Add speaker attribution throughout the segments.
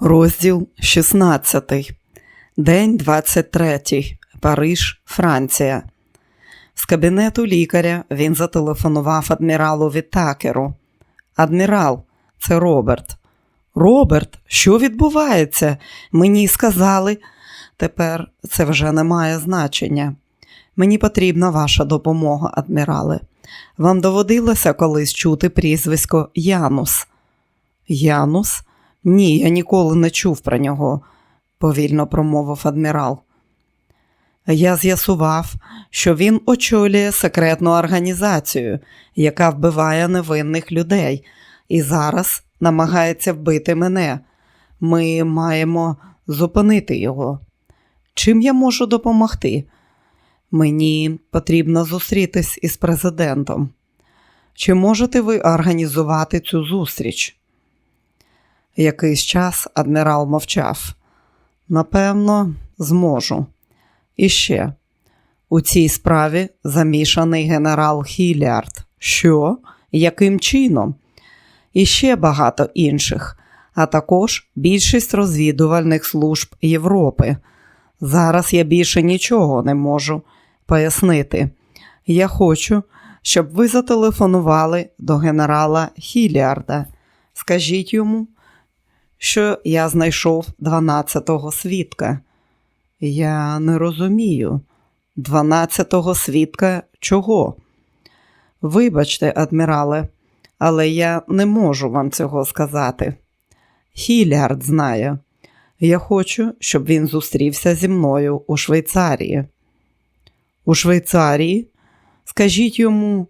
Speaker 1: Розділ 16. День 23. Париж, Франція. З кабінету лікаря він зателефонував адміралу Вітакеру. Адмірал, це Роберт. Роберт, що відбувається? Мені сказали. Тепер це вже не має значення. Мені потрібна ваша допомога, адмірале. Вам доводилося колись чути прізвисько Янус? Янус? Ні, я ніколи не чув про нього, повільно промовив адмірал. Я з'ясував, що він очолює секретну організацію, яка вбиває невинних людей, і зараз намагається вбити мене. Ми маємо зупинити його. Чим я можу допомогти? Мені потрібно зустрітись із президентом. Чи можете ви організувати цю зустріч? Якийсь час адмірал мовчав. Напевно, зможу. І ще у цій справі замішаний генерал Хілярд. Що? Яким чином? І ще багато інших, а також більшість розвідувальних служб Європи. Зараз я більше нічого не можу пояснити. Я хочу, щоб ви зателефонували до генерала Хілярда. Скажіть йому, що я знайшов 12-го свідка. Я не розумію. 12-го свідка чого? Вибачте, адмірале, але я не можу вам цього сказати. Хілярд знає. Я хочу, щоб він зустрівся зі мною у Швейцарії. У Швейцарії? Скажіть йому,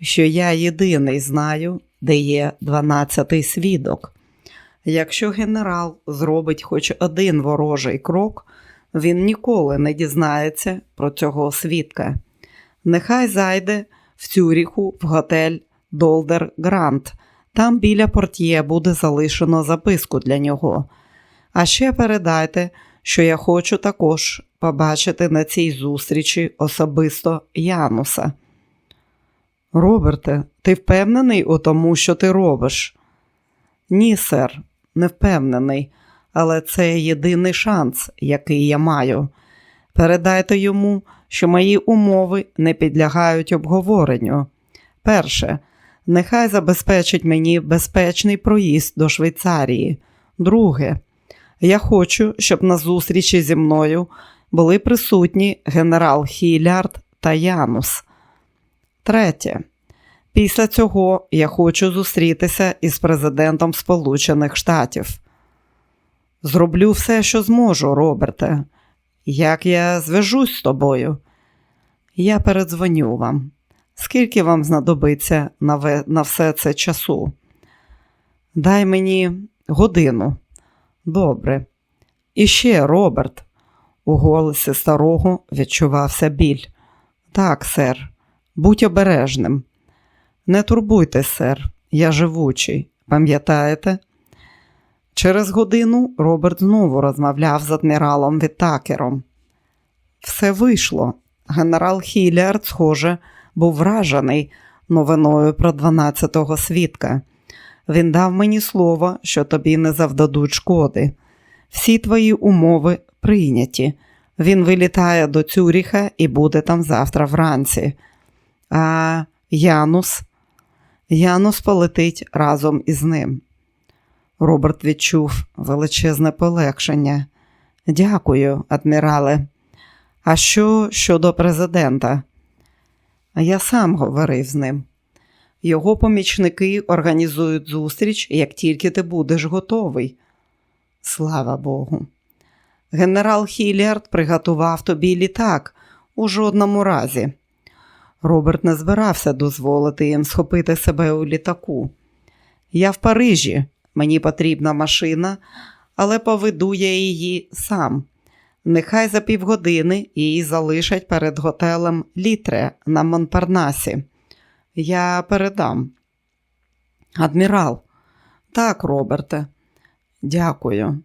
Speaker 1: що я єдиний знаю, де є 12-й свідок. Якщо генерал зробить хоч один ворожий крок, він ніколи не дізнається про цього свідка. Нехай зайде в Цюріху в готель Долдер Грант. Там біля портьє буде залишено записку для нього. А ще передайте, що я хочу також побачити на цій зустрічі особисто Януса. Роберте, ти впевнений у тому, що ти робиш? Ні, сер, не впевнений, але це єдиний шанс, який я маю. Передайте йому, що мої умови не підлягають обговоренню. Перше, нехай забезпечить мені безпечний проїзд до Швейцарії. Друге, я хочу, щоб на зустрічі зі мною були присутні генерал Хілярд та Янус. Третє. Після цього я хочу зустрітися із президентом Сполучених Штатів. Зроблю все, що зможу, Роберте. Як я зв'яжусь з тобою? Я передзвоню вам. Скільки вам знадобиться на, на все це часу? Дай мені годину. Добре. І ще, Роберт, у голосі старого відчувався біль. Так, сер, будь обережним. Не турбуйтесь, сер, я живучий, пам'ятаєте? Через годину Роберт знову розмовляв з адміралом Вітакером. Все вийшло. Генерал Хілярд, схоже, був вражений новиною про 12-го свідка. Він дав мені слово, що тобі не завдадуть шкоди. Всі твої умови прийняті. Він вилітає до Цюріха і буде там завтра вранці. А Янус? Янус полетить разом із ним. Роберт відчув величезне полегшення. Дякую, адмірале. А що щодо президента? Я сам говорив з ним. Його помічники організують зустріч, як тільки ти будеш готовий. Слава Богу. Генерал Хілярд приготував тобі літак у жодному разі. Роберт не збирався дозволити їм схопити себе у літаку. Я в Парижі, мені потрібна машина, але поведу я її сам. Нехай за півгодини її залишать перед готелем Літре на Монпарнасі. Я передам. Адмірал. Так, Роберте, дякую.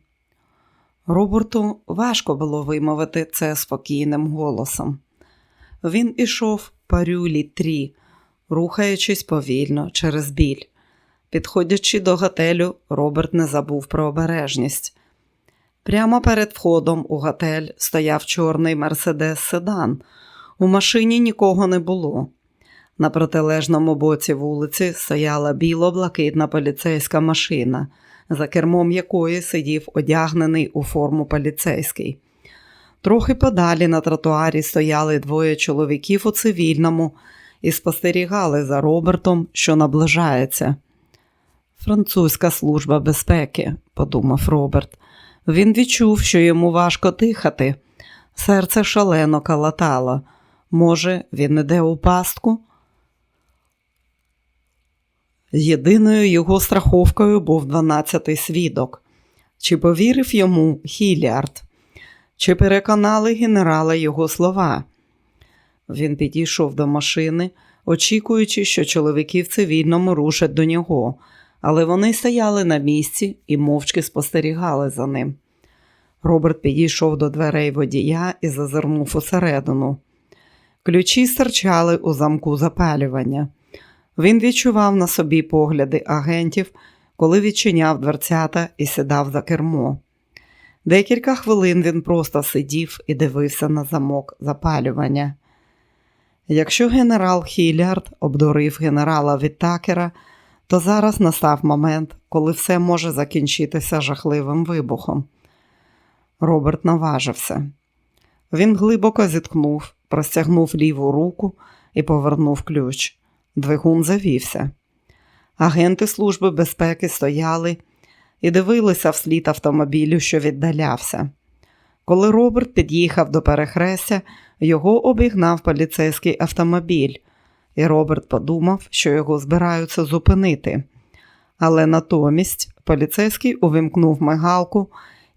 Speaker 1: Роберту важко було вимовити це спокійним голосом. Він ішов парюлі трі, рухаючись повільно через біль. Підходячи до готелю, Роберт не забув про обережність. Прямо перед входом у готель стояв чорний мерседес седан. У машині нікого не було. На протилежному боці вулиці стояла біло-блакитна поліцейська машина, за кермом якої сидів одягнений у форму поліцейський. Трохи подалі на тротуарі стояли двоє чоловіків у цивільному і спостерігали за Робертом, що наближається. Французька служба безпеки, подумав Роберт. Він відчув, що йому важко дихати. Серце шалено калатало. Може, він іде у пастку? Єдиною його страховкою був дванадцятий свідок. Чи повірив йому Хіліард? Чи переконали генерала його слова? Він підійшов до машини, очікуючи, що чоловіки в цивільному рушать до нього, але вони стояли на місці і мовчки спостерігали за ним. Роберт підійшов до дверей водія і зазирнув усередину. Ключі стирчали у замку запалювання. Він відчував на собі погляди агентів, коли відчиняв дверцята і сідав за кермо. Декілька хвилин він просто сидів і дивився на замок запалювання. Якщо генерал Хілярд обдурив генерала Віттакера, то зараз настав момент, коли все може закінчитися жахливим вибухом. Роберт наважився. Він глибоко зіткнув, простягнув ліву руку і повернув ключ. Двигун завівся. Агенти Служби безпеки стояли і дивилися вслід автомобілю, що віддалявся. Коли Роберт під'їхав до перехрестя, його обігнав поліцейський автомобіль, і Роберт подумав, що його збираються зупинити. Але натомість поліцейський увімкнув мигалку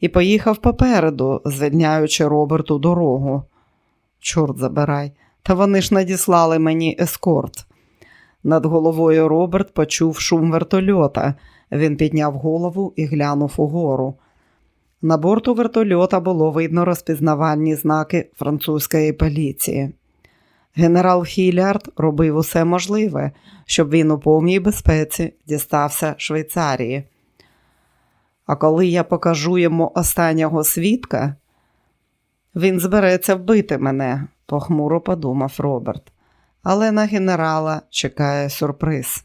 Speaker 1: і поїхав попереду, звільняючи Роберту дорогу. Чорт забирай, та вони ж надіслали мені ескорт. Над головою Роберт почув шум вертольота. Він підняв голову і глянув угору. На борту вертольота було видно розпізнавальні знаки французької поліції. Генерал Хілярд робив усе можливе, щоб він у повній безпеці дістався Швейцарії. А коли я покажу йому останнього свідка, він збереться вбити мене, похмуро подумав Роберт. Але на генерала чекає сюрприз.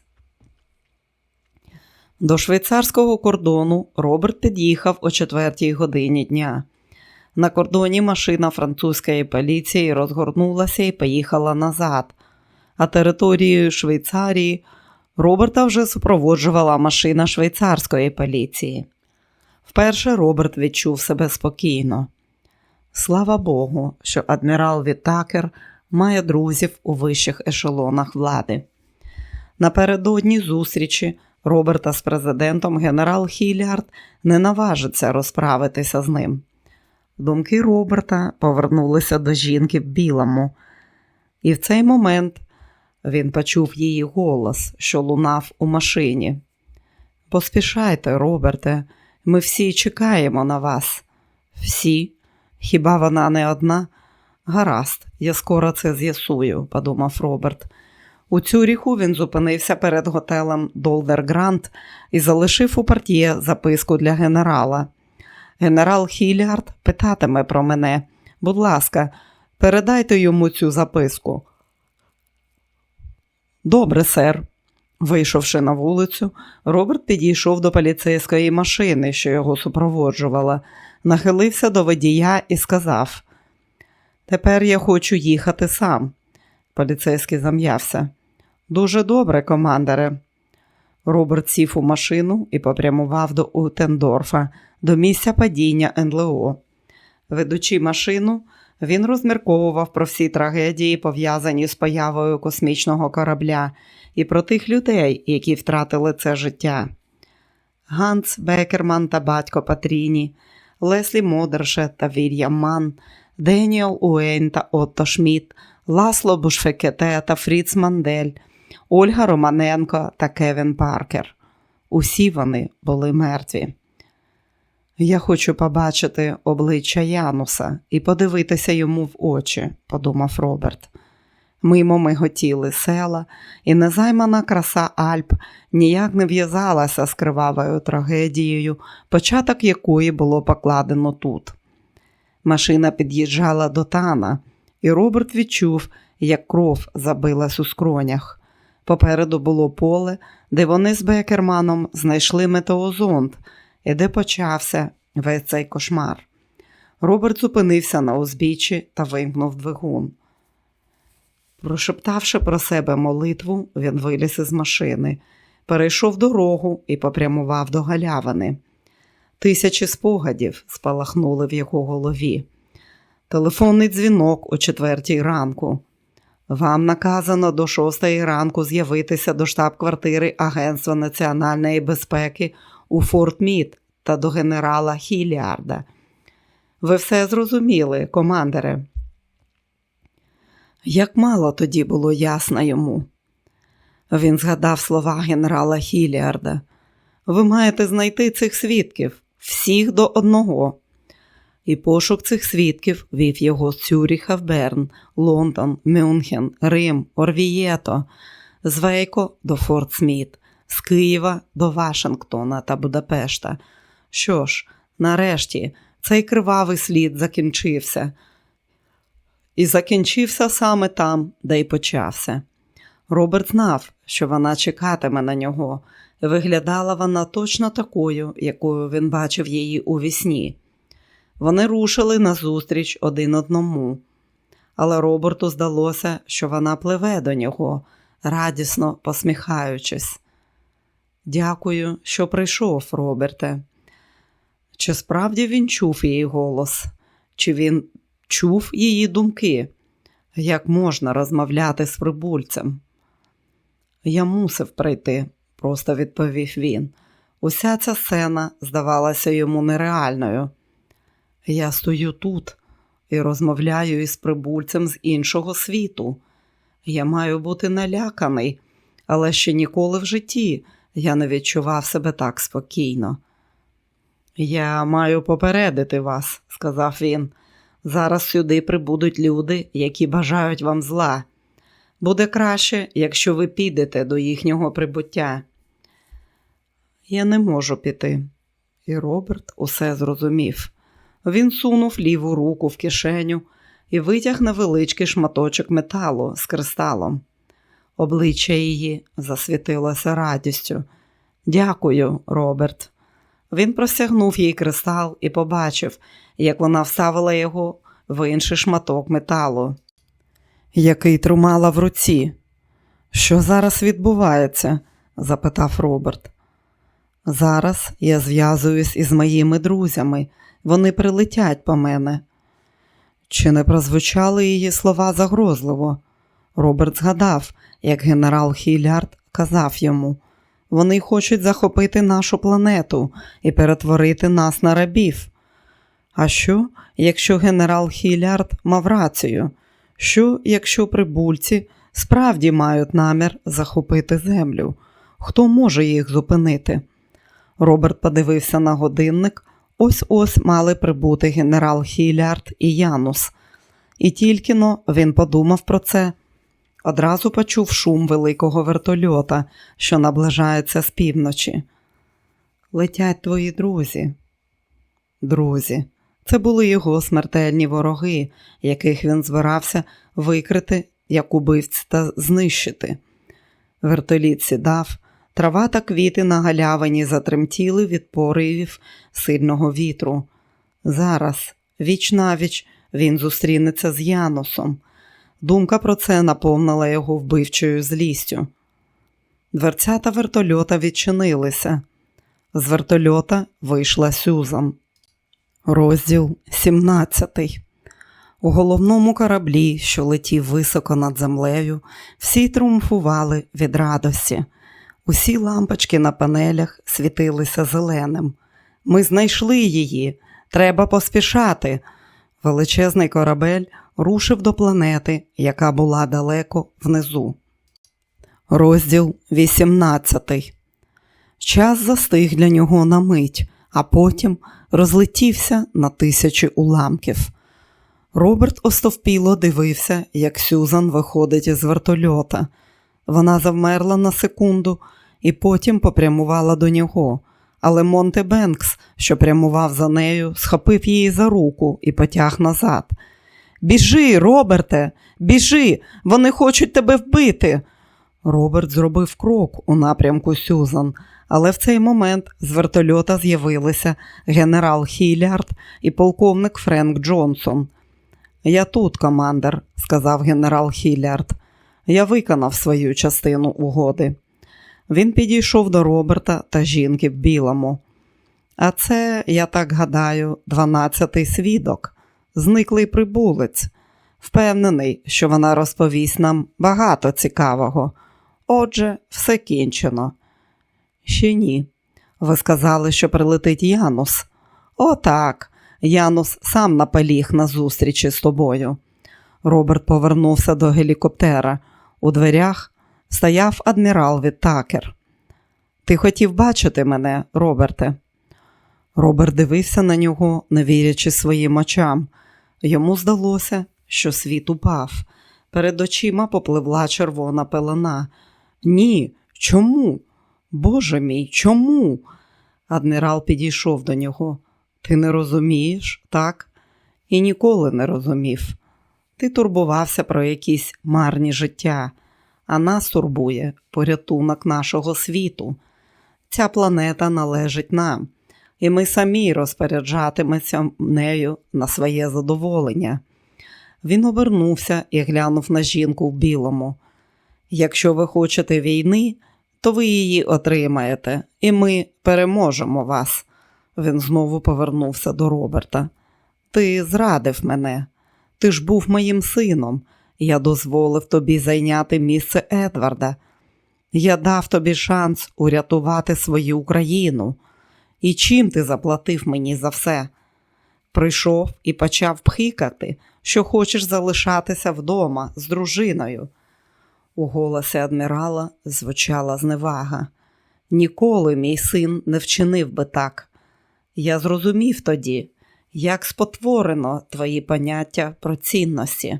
Speaker 1: До швейцарського кордону Роберт під'їхав о четвертій годині дня. На кордоні машина французької поліції розгорнулася і поїхала назад, а територією Швейцарії Роберта вже супроводжувала машина швейцарської поліції. Вперше Роберт відчув себе спокійно. Слава Богу, що адмірал Вітакер має друзів у вищих ешелонах влади. Напередодні зустрічі Роберта з президентом генерал Хілярд не наважиться розправитися з ним. Думки Роберта повернулися до жінки в білому, і в цей момент він почув її голос, що лунав у машині. Поспішайте, Роберте, ми всі чекаємо на вас. Всі, хіба вона не одна? Гаразд, я скоро це з'ясую, подумав Роберт. У Цюріху він зупинився перед готелем Долдер Грант і залишив у партіє записку для генерала. Генерал Хілярд питатиме про мене. Будь ласка, передайте йому цю записку. Добре, сер. Вийшовши на вулицю, Роберт підійшов до поліцейської машини, що його супроводжувала, нахилився до водія і сказав: Тепер я хочу їхати сам. Поліцейський зам'явся. Дуже добре, командире. Роберт сів у машину і попрямував до Утендорфа, до місця падіння НЛО. Ведучи машину, він розмірковував про всі трагедії, пов'язані з появою космічного корабля, і про тих людей, які втратили це життя. Ганс Бекерман та батько Патріні, Леслі Модерше та Вільям Ман, Деніел Уейн та Отто Шмідт, Ласло Бушфекете та Фріц Мандель, Ольга Романенко та Кевін Паркер. Усі вони були мертві. Я хочу побачити обличчя Януса і подивитися йому в очі, подумав Роберт. Мимо миготіли села, і незаймана краса Альп ніяк не в'язалася з кривавою трагедією, початок якої було покладено тут. Машина під'їжджала до тана, і Роберт відчув, як кров забилась у скронях. Попереду було поле, де вони з Бекерманом знайшли метеозонд, і де почався весь цей кошмар. Роберт зупинився на узбіччі та вимкнув двигун. Прошептавши про себе молитву, він виліз із машини, перейшов дорогу і попрямував до галявини. Тисячі спогадів спалахнули в його голові. Телефонний дзвінок о четвертій ранку. Вам наказано до шостої ранку з'явитися до штаб-квартири Агентства національної безпеки у Форт Мід та до генерала Хіліарда. Ви все зрозуміли, командире. Як мало тоді було ясно йому. Він згадав слова генерала Хіліарда. Ви маєте знайти цих свідків, всіх до одного. І пошук цих свідків вів його з Цюріха в Берн, Лондон, Мюнхен, Рим, Орвієто, з Вейко до Форт Сміт, з Києва до Вашингтона та Будапешта. Що ж, нарешті, цей кривавий слід закінчився. І закінчився саме там, де й почався. Роберт знав, що вона чекатиме на нього. Виглядала вона точно такою, якою він бачив її у вісні. Вони рушили назустріч один одному, але Роберту здалося, що вона пливе до нього, радісно посміхаючись. Дякую, що прийшов, Роберте. Чи справді він чув її голос? Чи він чув її думки? Як можна розмовляти з прибульцем? Я мусив прийти, просто відповів він. Уся ця сцена здавалася йому нереальною. Я стою тут і розмовляю із прибульцем з іншого світу. Я маю бути наляканий, але ще ніколи в житті я не відчував себе так спокійно. Я маю попередити вас, сказав він. Зараз сюди прибудуть люди, які бажають вам зла. Буде краще, якщо ви підете до їхнього прибуття. Я не можу піти. І Роберт усе зрозумів. Він сунув ліву руку в кишеню і витяг невеличкий шматочок металу з кристалом. Обличчя її засвітилося радістю. Дякую, Роберт. Він простягнув їй кристал і побачив, як вона вставила його в інший шматок металу, який тримала в руці. Що зараз відбувається? запитав Роберт. Зараз я зв'язуюсь із моїми друзями, вони прилетять по мене. Чи не прозвучали її слова загрозливо? Роберт згадав, як генерал Хілярд казав йому. Вони хочуть захопити нашу планету і перетворити нас на рабів. А що, якщо генерал Хілярд мав рацію? Що, якщо прибульці справді мають намір захопити землю? Хто може їх зупинити? Роберт подивився на годинник. Ось ось мали прибути генерал Хілярд і Янус. І тільки но він подумав про це, Одразу почув шум великого вертольота, що наближається з півночі. Летять твої друзі. Друзі, це були його смертельні вороги, яких він збирався викрити, як убивць та знищити. Вертоліт сідав, трава та квіти на галявині затремтіли від поривів сильного вітру. Зараз, віч навіч, він зустрінеться з Янусом. Думка про це наповнила його вбивчою злістю. Дверцята вертольота відчинилися. З вертольота вийшла Сюзан. Розділ 17 У головному кораблі, що летів високо над землею, всі тріумфували від радості. Усі лампочки на панелях світилися зеленим. Ми знайшли її. Треба поспішати. Величезний корабель рушив до планети, яка була далеко внизу. Розділ 18 Час застиг для нього на мить, а потім розлетівся на тисячі уламків. Роберт остовпіло дивився, як Сюзан виходить із вертольота. Вона завмерла на секунду і потім попрямувала до нього. Але Монте Бенкс, що прямував за нею, схопив її за руку і потяг назад. Біжи, Роберте, біжи, вони хочуть тебе вбити. Роберт зробив крок у напрямку Сюзан, але в цей момент з вертольота з'явилися генерал Хілярд і полковник Френк Джонсон. Я тут, командир, сказав генерал Хілярд. Я виконав свою частину угоди. Він підійшов до Роберта та жінки в білому. А це, я так гадаю, дванадцятий свідок, зниклий прибулець. Впевнений, що вона розповість нам багато цікавого. Отже, все кінчено. Ще ні. Ви сказали, що прилетить Янус. О, так. Янус сам наполіг на зустрічі з тобою. Роберт повернувся до гелікоптера. У дверях стояв адмірал Віттакер. Ти хотів бачити мене, Роберте? Роберт дивився на нього, не вірячи своїм очам. Йому здалося, що світ упав. Перед очима попливла червона пелена. Ні, чому? Боже мій, чому? Адмірал підійшов до нього. Ти не розумієш, так? І ніколи не розумів. Ти турбувався про якісь марні життя, а нас турбує порятунок нашого світу. Ця планета належить нам, і ми самі розпоряджатимемося нею на своє задоволення. Він обернувся і глянув на жінку в білому. Якщо ви хочете війни, то ви її отримаєте, і ми переможемо вас. Він знову повернувся до Роберта. Ти зрадив мене. Ти ж був моїм сином. Я дозволив тобі зайняти місце Едварда. Я дав тобі шанс урятувати свою Україну. І чим ти заплатив мені за все? Прийшов і почав пхикати, що хочеш залишатися вдома з дружиною. У голосі адмірала звучала зневага. Ніколи мій син не вчинив би так. Я зрозумів тоді, як спотворено твої поняття про цінності.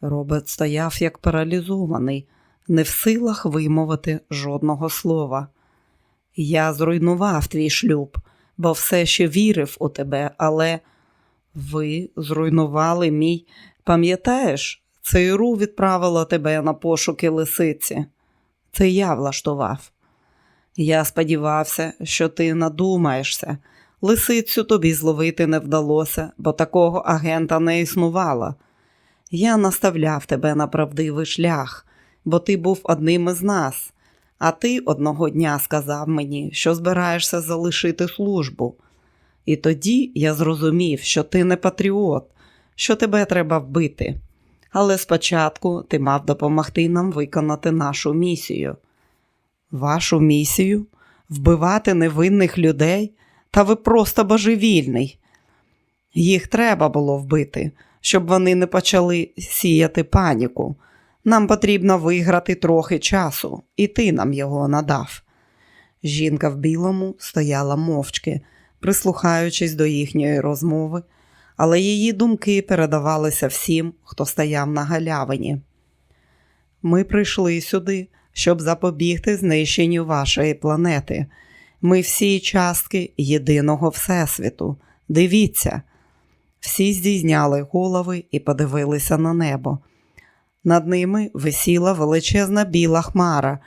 Speaker 1: Роберт стояв як паралізований, не в силах вимовити жодного слова. Я зруйнував твій шлюб, бо все ще вірив у тебе, але ви зруйнували мій. Пам'ятаєш, ЦРУ відправило тебе на пошуки лисиці. Це я влаштував. Я сподівався, що ти надумаєшся. Лисицю тобі зловити не вдалося, бо такого агента не існувало. Я наставляв тебе на правдивий шлях, бо ти був одним із нас, а ти одного дня сказав мені, що збираєшся залишити службу. І тоді я зрозумів, що ти не патріот, що тебе треба вбити. Але спочатку ти мав допомогти нам виконати нашу місію. Вашу місію вбивати невинних людей, та ви просто божевільний. Їх треба було вбити, щоб вони не почали сіяти паніку. Нам потрібно виграти трохи часу, і ти нам його надав. Жінка в білому стояла мовчки, прислухаючись до їхньої розмови, але її думки передавалися всім, хто стояв на галявині. Ми прийшли сюди, щоб запобігти знищенню вашої планети. Ми всі частки єдиного Всесвіту. Дивіться. Всі здійняли голови і подивилися на небо. Над ними висіла величезна біла хмара,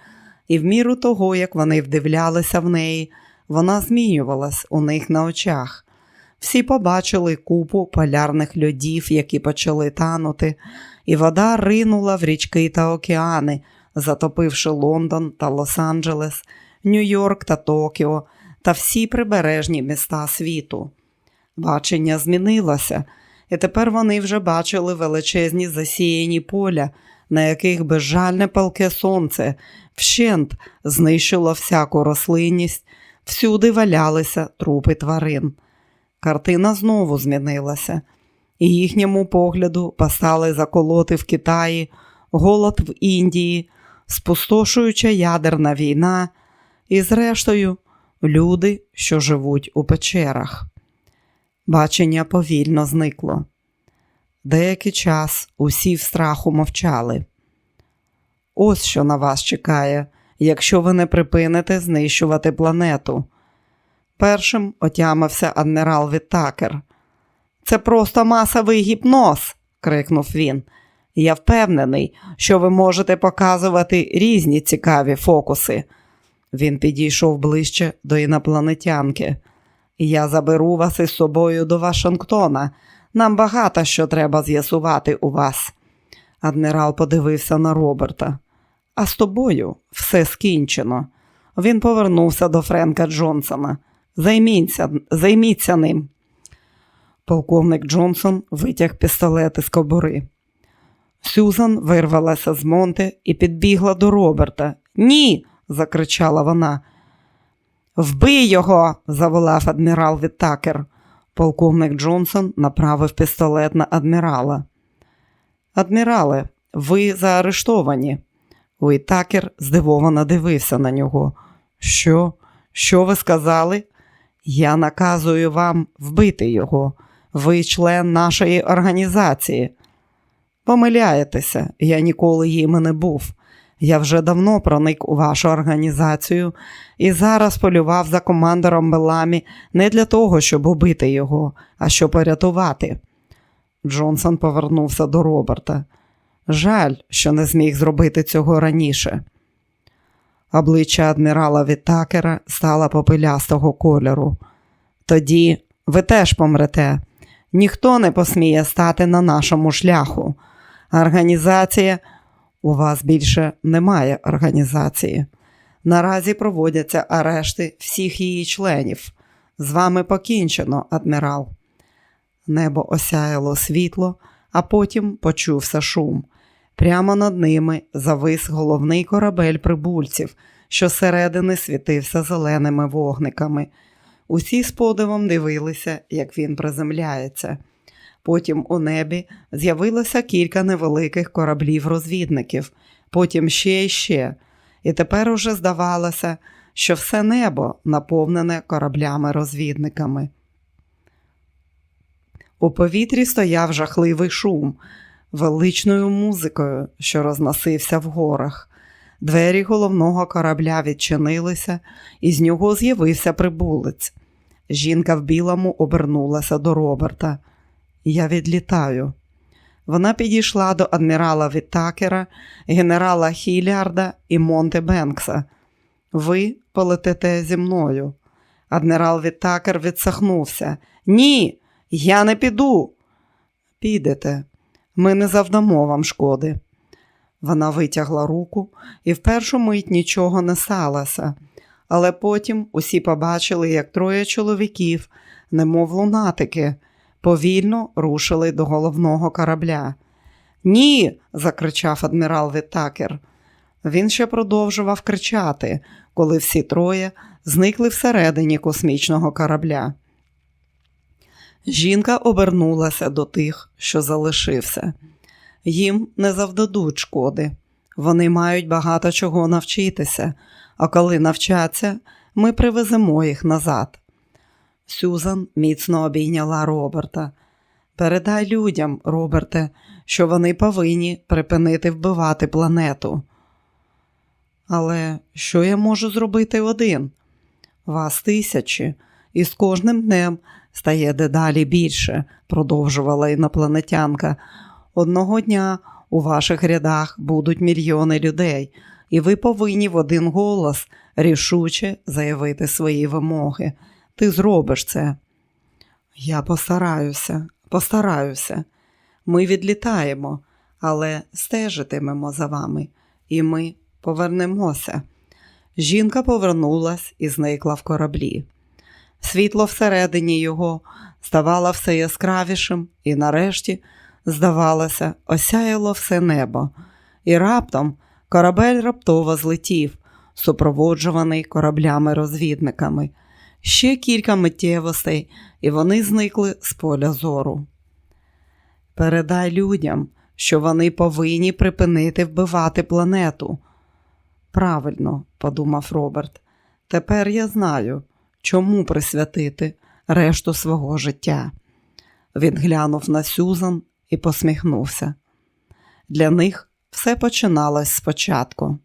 Speaker 1: і в міру того, як вони вдивлялися в неї, вона змінювалась у них на очах. Всі побачили купу полярних льодів, які почали танути, і вода ринула в річки та океани, затопивши Лондон та Лос-Анджелес, Нью-Йорк та Токіо та всі прибережні міста світу. Бачення змінилося, і тепер вони вже бачили величезні засіяні поля, на яких безжальне палке сонце вщент знищило всяку рослинність, всюди валялися трупи тварин. Картина знову змінилася, і їхньому погляду постали заколоти в Китаї, голод в Індії, спустошуюча ядерна війна і, зрештою, люди, що живуть у печерах. Бачення повільно зникло. Деякий час усі в страху мовчали. Ось що на вас чекає, якщо ви не припините знищувати планету. Першим отямився адмірал Вітакер. Це просто масовий гіпноз, крикнув він. Я впевнений, що ви можете показувати різні цікаві фокуси. Він підійшов ближче до інопланетянки. Я заберу вас із собою до Вашингтона. Нам багато що треба з'ясувати у вас. Адмірал подивився на Роберта. А з тобою все скінчено. Він повернувся до Френка Джонсона. Займіться, займіться ним. Полковник Джонсон витяг пістолет із кобури. Сюзан вирвалася з Монте і підбігла до Роберта. Ні. закричала вона. Вбий його, заволав адмірал Вітакер. Полковник Джонсон направив пістолет на адмірала. Адмірале, ви заарештовані. Уітакер здивовано дивився на нього. Що? Що ви сказали? Я наказую вам вбити його. Ви член нашої організації. Помиляєтеся, я ніколи їм не був. Я вже давно проник у вашу організацію і зараз полював за командором Беламі не для того, щоб убити його, а щоб порятувати. Джонсон повернувся до Роберта. Жаль, що не зміг зробити цього раніше. Обличчя адмірала Вітакера стало попелястого кольору. Тоді ви теж помрете. Ніхто не посміє стати на нашому шляху. Організація у вас більше немає організації. Наразі проводяться арешти всіх її членів. З вами покінчено, адмірал. Небо осяяло світло, а потім почувся шум. Прямо над ними завис головний корабель прибульців, що зсередини світився зеленими вогниками. Усі з подивом дивилися, як він приземляється. Потім у небі з'явилося кілька невеликих кораблів-розвідників, потім ще й ще, і тепер уже здавалося, що все небо наповнене кораблями-розвідниками. У повітрі стояв жахливий шум, величною музикою, що розносився в горах. Двері головного корабля відчинилися, і з нього з'явився прибулець. Жінка в білому обернулася до Роберта. Я відлітаю. Вона підійшла до адмірала Вітакера, генерала Хілярда і Монте Бенкса. Ви полетите зі мною. Адмірал Вітакер відсахнувся. Ні, я не піду. Підете, ми не завдамо вам шкоди. Вона витягла руку і в першу мить нічого не сталося, але потім усі побачили, як троє чоловіків, немов лунатики, повільно рушили до головного корабля. Ні, закричав адмірал Вітакер. Він ще продовжував кричати, коли всі троє зникли всередині космічного корабля. Жінка обернулася до тих, що залишився. Їм не завдадуть шкоди. Вони мають багато чого навчитися, а коли навчаться, ми привеземо їх назад. Сюзан міцно обійняла Роберта. Передай людям, Роберте, що вони повинні припинити вбивати планету. Але що я можу зробити один? Вас тисячі, і з кожним днем стає дедалі більше, продовжувала інопланетянка. Одного дня у ваших рядах будуть мільйони людей, і ви повинні в один голос рішуче заявити свої вимоги. Ти зробиш це. Я постараюся, постараюся. Ми відлітаємо, але стежитимемо за вами, і ми повернемося. Жінка повернулась і зникла в кораблі. Світло всередині його ставало все яскравішим і, нарешті, здавалося, осяяло все небо, і раптом корабель раптово злетів, супроводжуваний кораблями-розвідниками. Ще кілька миттєвостей, і вони зникли з поля зору. Передай людям, що вони повинні припинити вбивати планету. Правильно, подумав Роберт, тепер я знаю, чому присвятити решту свого життя. Він глянув на Сюзан і посміхнувся. Для них все починалось спочатку.